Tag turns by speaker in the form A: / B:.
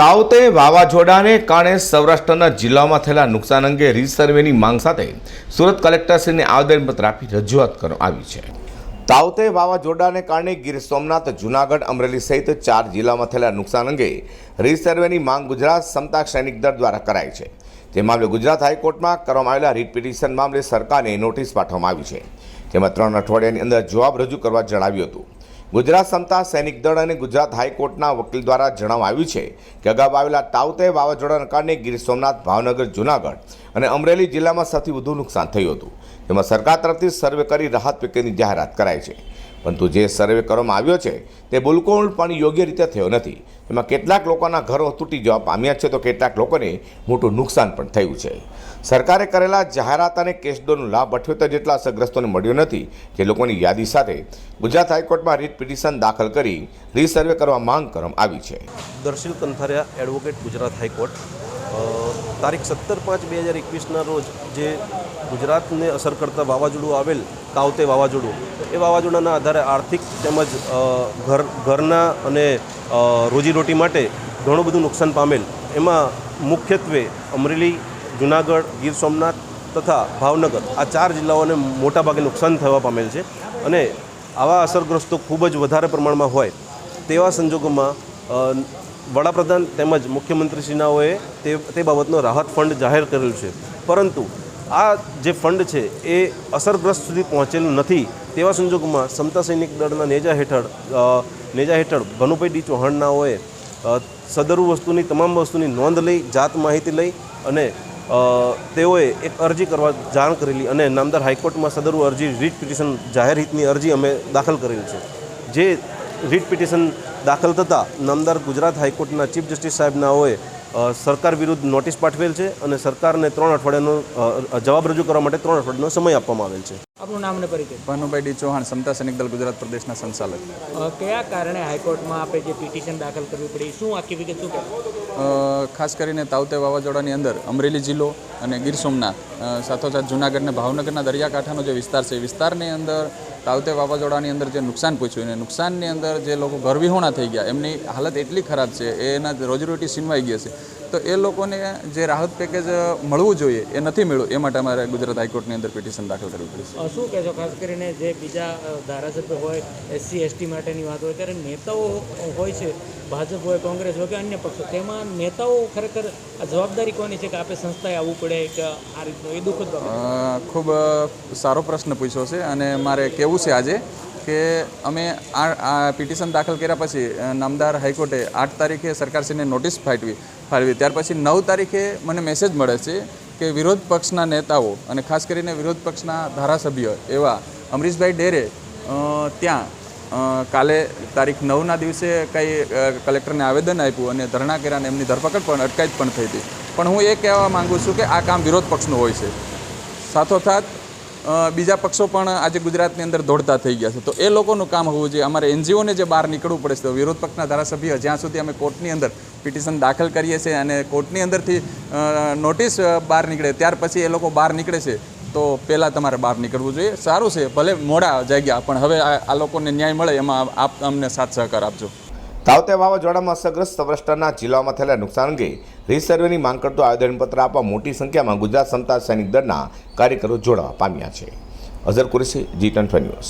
A: તાવતે વાવાઝોડાને કારણે સૌરાષ્ટ્રના જિલ્લામાં થયેલા નુકસાન અંગે રીસર્વેની માંગ સાથે સુરત કલેક્ટરશ્રીને આવેદનપત્ર આપી રજૂઆત કરવામાં આવી છે. તાવતે વાવાઝોડાને કારણે ગીર સોમનાથ, જૂનાગઢ, અમરેલી સહિત ચાર જિલ્લામાં થયેલા નુકસાન અંગે રીસર્વેની માંગ ગુજરાત સમતા સૈનિક દળ દ્વારા કરાઈ છે. તે મામલે ગુજરાત હાઈકોર્ટમાં કરવામાં આવેલા રીટ પિટિશન મામલે સરકારને નોટિસ પાઠવવામાં આવી છે. જેમાં ત્રણ અઠવાડિયાની અંદર જવાબ રજૂ કરવા જણાવ્યું હતું. ગુજરાત સમતા સૈનિક દળ અને ગુજરાત હાઈકોર્ટના વકીલ દ્વારા જણાવવામાં આવ્યું છે કે અગાઉ આવેલા તાવતે વાવાઝોડાના કારણે ગીર સોમનાથ, ભાવનગર, જૂનાગઢ અને અમરેલી જિલ્લામાં સૌથી વધુ નુકસાન થયું હતું. તેમાં સરકાર તરફથી સર્વે કરી રાહત પેકેજની જાહેરાત કરાઈ છે. પરંતુ જે સર્વે કરવામાં આવ્યો છે, તે બિલકુલ પણ યોગ્ય રીતે થયો નથી. તેમાં કેટલાક લોકોના ઘરો તૂટી જવા પામ્યા છે, તો કેટલાક લોકોને મોટું નુકસાન પણ થયું છે. સરકારે કરેલા જાહેરાત અને કેસડોનો લાભ અઠ્યોતેર જેટલા અસરગ્રસ્તોને મળ્યો નથી, જે લોકોની યાદી સાથે ગુજરાત હાઈકોર્ટમાં રીટ પિટિશન દાખલ કરી રીસર્વે કરવા માંગ કરવામાં આવી છે.
B: Darshil Kanthariya, advocate Gujarat high court. તારીખ સત્તર પાંચ બે હજાર એકવીસના રોજ જે ગુજરાતને અસર કરતા વાવાઝોડું આવેલ તાવતે વાવાઝોડું. એ વાવાઝોડાના આધારે આર્થિક તેમજ ઘર, ઘરના અને રોજીરોટી માટે ઘણું બધું નુકસાન પામેલ. એમાં મુખ્યત્વે અમરેલી, જુનાગઢ, ગીર સોમનાથ તથા ભાવનગર આ ચાર જિલ્લાઓને મોટાભાગે નુકસાન થવા પામેલ છે અને આવા અસરગ્રસ્તો ખૂબ જ વધારે પ્રમાણમાં હોય તેવા સંજોગોમાં વડાપ્રધાન તેમજ મુખ્યમંત્રીશ્રીનાઓએ તે તે બાબતનો રાહત ફંડ જાહેર કરેલ છે. પરંતુ આ જે ફંડ છે, એ અસરગ્રસ્ત સુધી પહોંચેલું નથી. તેવા સંજોગોમાં સમતા સૈનિક દળના નેજા હેઠળ નેજા હેઠળ ભનુભાઈ ડી ચૌહાણનાઓએ સદરુ વસ્તુની તમામ વસ્તુની નોંધ લઈ, જાત માહિતી લઈ અને તેઓએ એક અરજી કરવા જાણ કરેલી અને નામદાર હાઈકોર્ટમાં સદરુ અરજી, રીટ પિટિશન જાહેર હિતની અરજી અમે દાખલ કરેલી છે. જે રીટ પિટિશન દાખલ થતાં નામદાર ગુજરાત હાઈકોર્ટના ચીફ જસ્ટિસ સાહેબનાઓએ સરકાર વિરુદ્ધ નોટિસ પાઠવેલ છે અને સરકારને ત્રણ અઠવાડિયાનો જવાબ રજૂ કરવા માટે ત્રણ અઠવાડિયાનો સમય આપવામાં આવેલ છે.
C: આપનું નામ અને પરિચય?
D: ભાનુભાઈ ડી ચૌહાણ સમતા સૈનિક દળ ગુજરાત પ્રદેશના સંચાલક.
C: કયા કારણે હાઈકોર્ટમાં આપણે જે પિટિશન દાખલ કરવી પડી? શું આખી વિગત શું
D: ખાસ કરીને તાવતે વાવાઝોડાની અંદર અમરેલી જિલ્લો અને ગીર સોમનાથ સાથોસાથ જૂનાગઢ અને ભાવનગરના દરિયાકાંઠાનો જે વિસ્તાર છે એ વિસ્તારની અંદર તાવતે વાવાઝોડાની અંદર જે નુકસાન પૂછ્યું અને નુકસાનની અંદર જે લોકો ઘરવિહોણા થઈ ગયા એમની હાલત એટલી ખરાબ છે એના રોજીરોટી છીનવાઈ ગઈ છે તો એ લોકોને જે રાહત પેકેજ મળવું જોઈએ એ નથી મળ્યું એ માટે અમારે ગુજરાત હાઈકોર્ટની અંદર પિટિશન દાખલ કરવી પડી
C: શું કહેશો? ખાસ કરીને જે બીજા ધારાસભ્ય હોય એસસી એસટી માટેની વાત હોય ત્યારે નેતાઓ હોય છે ભાજપ હોય કોંગ્રેસ હોય કે અન્ય પક્ષો તેમાં નેતાઓ ખરેખર આ જવાબદારી કોની છે કે આપણે સંસ્થાએ આવવું પડે કે આ રીતનું? એ દુઃખદ
D: ખૂબ સારો પ્રશ્ન પૂછ્યો છે અને મારે કેવું છે આજે કે અમે આ પિટિશન દાખલ કર્યા પછી નામદાર હાઈકોર્ટે આઠ તારીખે સરકારશ્રીને નોટિસ ફાટવી ફાળવી. ત્યાર પછી નવ તારીખે મને મેસેજ મળે છે કે વિરોધ પક્ષના નેતાઓ અને ખાસ કરીને વિરોધ પક્ષના ધારાસભ્ય એવા અમરીશભાઈ ડેરે ત્યાં કાલે તારીખ નવના દિવસે કંઈ કલેક્ટરને આવેદન આપ્યું અને ધરણા કર્યા અને એમની ધરપકડ પણ અટકાયત પણ થઈ હતી. પણ હું એ કહેવા માગું છું કે આ કામ વિરોધ પક્ષનું હોય છે. સાથોસાથ બીજા પક્ષો પણ આજે ગુજરાતની અંદર દોડતા થઈ ગયા છે. તો એ લોકોનું કામ હોવું જોઈએ. અમારે એનજીઓને જે બહાર નીકળવું પડે છે, તો વિરોધ પક્ષના ધારાસભ્ય જ્યાં સુધી અમે કોર્ટની અંદર પિટિશન દાખલ કરીએ છીએ અને કોર્ટની અંદરથી નોટિસ બહાર નીકળે ત્યાર પછી એ લોકો બહાર નીકળે છે, તો પહેલાં તમારે બહાર નીકળવું જોઈએ. સારું છે, ભલે મોડા જાગ્યા, પણ હવે આ લોકોને ન્યાય મળે, એમાં આપ, અમને સાથ સહકાર આપજો.
A: તાવતે વાવાઝોડામાં અસરગ્રસ્ત સૌરાષ્ટ્રના જિલ્લામાં થયેલા નુકસાન અંગે રીસર્વેની માંગ કરતું આવેદનપત્ર આપવા મોટી સંખ્યામાં ગુજરાત સમતા સૈનિક દળના કાર્યકરો જોડાવા પામ્યા છે. Azhar Qureshi, G twenty news.